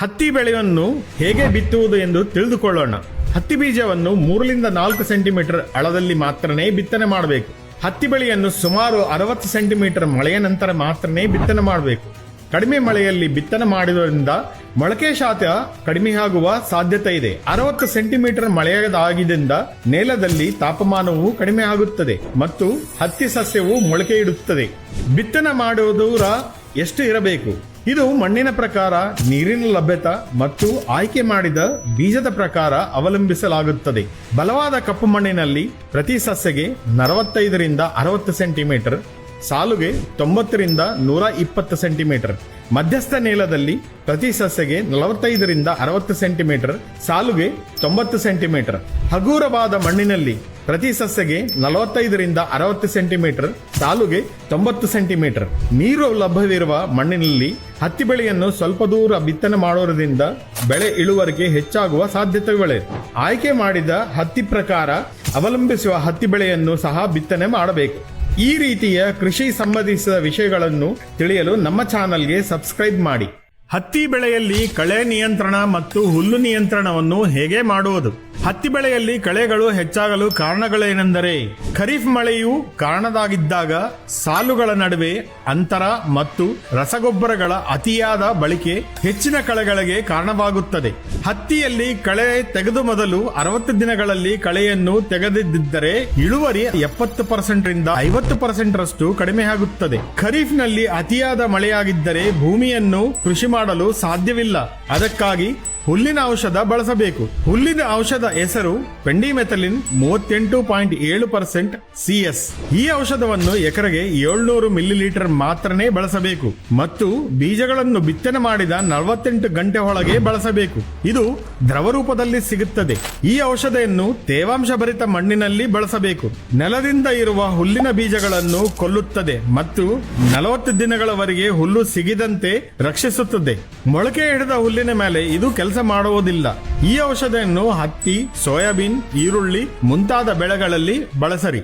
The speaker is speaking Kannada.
ಹತ್ತಿ ಬೆಳೆಯನ್ನು ಹೇಗೆ ಬಿತ್ತುವುದು ಎಂದು ತಿಳಿದುಕೊಳ್ಳೋಣ. ಹತ್ತಿ ಬೀಜವನ್ನು ಮೂರರಿಂದ ನಾಲ್ಕು ಸೆಂಟಿಮೀಟರ್ ಅಳದಲ್ಲಿ ಮಾತ್ರನೇ ಬಿತ್ತನೆ ಮಾಡಬೇಕು. ಹತ್ತಿ ಬೆಳೆಯನ್ನು ಸುಮಾರು ಅರವತ್ತು ಸೆಂಟಿಮೀಟರ್ ಮಳೆಯ ನಂತರ ಮಾತ್ರನೇ ಬಿತ್ತನೆ ಮಾಡಬೇಕು. ಕಡಿಮೆ ಮಳೆಯಲ್ಲಿ ಬಿತ್ತನೆ ಮಾಡಿದ್ರಿಂದ ಮೊಳಕೆ ಶಾತ ಕಡಿಮೆಯಾಗುವ ಸಾಧ್ಯತೆ ಇದೆ. ಅರವತ್ತು ಸೆಂಟಿಮೀಟರ್ ಮಳೆಯಾಗಿದ್ದರಿಂದ ನೆಲದಲ್ಲಿ ತಾಪಮಾನವು ಕಡಿಮೆ ಆಗುತ್ತದೆ ಮತ್ತು ಹತ್ತಿ ಸಸ್ಯವು ಮೊಳಕೆ ಇಡುತ್ತದೆ ಬಿತ್ತನೆ ದೂರ ಎಷ್ಟು ಇರಬೇಕು? ಇದು ಮಣ್ಣಿನ ಪ್ರಕಾರ, ನೀರಿನ ಲಭ್ಯತೆ ಮತ್ತು ಆಯ್ಕೆ ಮಾಡಿದ ಬೀಜದ ಪ್ರಕಾರ ಅವಲಂಬಿಸಲಾಗುತ್ತದೆ. ಬಲವಾದ ಕಪ್ಪು ಮಣ್ಣಿನಲ್ಲಿ ಪ್ರತಿ ಸಸ್ಯಗೆ ನಲವತ್ತೈದರಿಂದ ಅರವತ್ತು ಸೆಂಟಿಮೀಟರ್, ಸಾಲುಗೆ ತೊಂಬತ್ತರಿಂದ ನೂರ ಇಪ್ಪತ್ತು ಸೆಂಟಿಮೀಟರ್. ಮಧ್ಯಸ್ಥ ನೀಳದಲ್ಲಿ ಪ್ರತಿ ಸಸ್ಯಗೆ ನಲವತ್ತೈದರಿಂದ ಅರವತ್ತು ಸೆಂಟಿಮೀಟರ್, ಸಾಲುಗೆ ತೊಂಬತ್ತು ಸೆಂಟಿಮೀಟರ್. ಹಗುರವಾದ ಮಣ್ಣಿನಲ್ಲಿ ಪ್ರತಿ ಸಸ್ಯಗೆ ನಲವತ್ತೈದರಿಂದ ಅರವತ್ತು ಸೆಂಟಿಮೀಟರ್, ಸಾಲುಗೆ ತೊಂಬತ್ತು ಸೆಂಟಿಮೀಟರ್. ನೀರು ಲಭ್ಯವಿರುವ ಮಣ್ಣಿನಲ್ಲಿ ಹತ್ತಿ ಬೆಳೆಯನ್ನು ಸ್ವಲ್ಪ ದೂರ ಬಿತ್ತನೆ ಮಾಡೋದ್ರಿಂದ ಬೆಳೆ ಇಳುವರಿಗೆ ಹೆಚ್ಚಾಗುವ ಸಾಧ್ಯತೆಗಳಿವೆ. ಆಯ್ಕೆ ಮಾಡಿದ ಹತ್ತಿ ಪ್ರಕಾರ ಅವಲಂಬಿಸುವ ಹತ್ತಿ ಬೆಳೆಯನ್ನು ಸಹ ಬಿತ್ತನೆ ಮಾಡಬೇಕು. ಈ ರೀತಿಯ ಕೃಷಿ ಸಂಬಂಧಿಸಿದ ವಿಷಯಗಳನ್ನು ತಿಳಿಯಲು ನಮ್ಮ ಚಾನಲ್ಗೆ ಸಬ್ಸ್ಕ್ರೈಬ್ ಮಾಡಿ. ಹತ್ತಿ ಬೆಳೆಯಲ್ಲಿ ಕಳೆ ನಿಯಂತ್ರಣ ಮತ್ತು ಹುಲ್ಲು ನಿಯಂತ್ರಣವನ್ನು ಹೇಗೆ ಮಾಡುವುದು? ಹತ್ತಿ ಬೆಳೆಯಲ್ಲಿ ಕಳೆಗಳು ಹೆಚ್ಚಾಗಲು ಕಾರಣಗಳೇನೆಂದರೆ, ಖರೀಫ್ ಮಳೆಯು ಕಾರಣದಾಗಿದ್ದಾಗ ಸಾಲುಗಳ ನಡುವೆ ಅಂತರ ಮತ್ತು ರಸಗೊಬ್ಬರಗಳ ಅತಿಯಾದ ಬಳಕೆ ಹೆಚ್ಚಿನ ಕಳೆಗಳಿಗೆ ಕಾರಣವಾಗುತ್ತದೆ. ಹತ್ತಿಯಲ್ಲಿ ಕಳೆ ತೆಗೆದು ಮೊದಲು ಅರವತ್ತು ದಿನಗಳಲ್ಲಿ ಕಳೆಯನ್ನು ತೆಗೆದಿದ್ದರೆ ಇಳುವರಿ ಎಪ್ಪತ್ತು ಪರ್ಸೆಂಟ್ ರಿಂದ ಐವತ್ತು ಪರ್ಸೆಂಟ್ ರಷ್ಟು ಕಡಿಮೆಯಾಗುತ್ತದೆ. ಖರೀಫ್ನಲ್ಲಿ ಖರೀಫ್ನಲ್ಲಿ ಅತಿಯಾದ ಮಳೆಯಾಗಿದ್ದರೆ ಭೂಮಿಯನ್ನು ಕೃಷಿ ಮಾಡಲು ಸಾಧ್ಯವಿಲ್ಲ. ಅದಕ್ಕಾಗಿ ಹುಲ್ಲಿನ ಔಷಧ ಬಳಸಬೇಕು. ಹುಲ್ಲಿನ ಔಷಧ ಹೆಸರು ಪೆಂಡಿಮೆಥಲಿನ್ ಮೂವತ್ತೆಂಟು ಪಾಯಿಂಟ್ ಏಳು ಪರ್ಸೆಂಟ್ ಸಿಎಸ್ ಈ ಔಷಧವನ್ನು ಎಕರೆಗೆ ಏಳ್ನೂರು ಮಿಲಿ ಲೀಟರ್ ಮಾತ್ರನೇ ಬಳಸಬೇಕು. ಮತ್ತು ಬೀಜಗಳನ್ನು ಬಿತ್ತನೆ ಮಾಡಿದ ನಲವತ್ತೆಂಟು ಗಂಟೆ ಒಳಗೆ ಬಳಸಬೇಕು. ಇದು ದ್ರವ ರೂಪದಲ್ಲಿ ಸಿಗುತ್ತದೆ. ಈ ಔಷಧಿಯನ್ನು ತೇವಾಂಶ ಭರಿತ ಮಣ್ಣಿನಲ್ಲಿ ಬಳಸಬೇಕು. ನೆಲದಿಂದ ಇರುವ ಹುಲ್ಲಿನ ಬೀಜಗಳನ್ನು ಕೊಲ್ಲುತ್ತದೆ ಮತ್ತು ನಲವತ್ತು ದಿನಗಳವರೆಗೆ ಹುಲ್ಲು ಸಿಗಿದಂತೆ ರಕ್ಷಿಸುತ್ತದೆ. ಮೊಳಕೆ ಹಿಡಿದ ಹುಲ್ಲಿನ ಮೇಲೆ ಇದು ಮಾಡುವುದಿಲ್ಲ. ಈ ಔಷಧಿಯನ್ನು ಹತ್ತಿ ಸೋಯಾಬೀನ್ ಈರುಳ್ಳಿ ಮುಂತಾದ ಬೆಳೆಗಳಲ್ಲಿ ಬಳಸರಿ.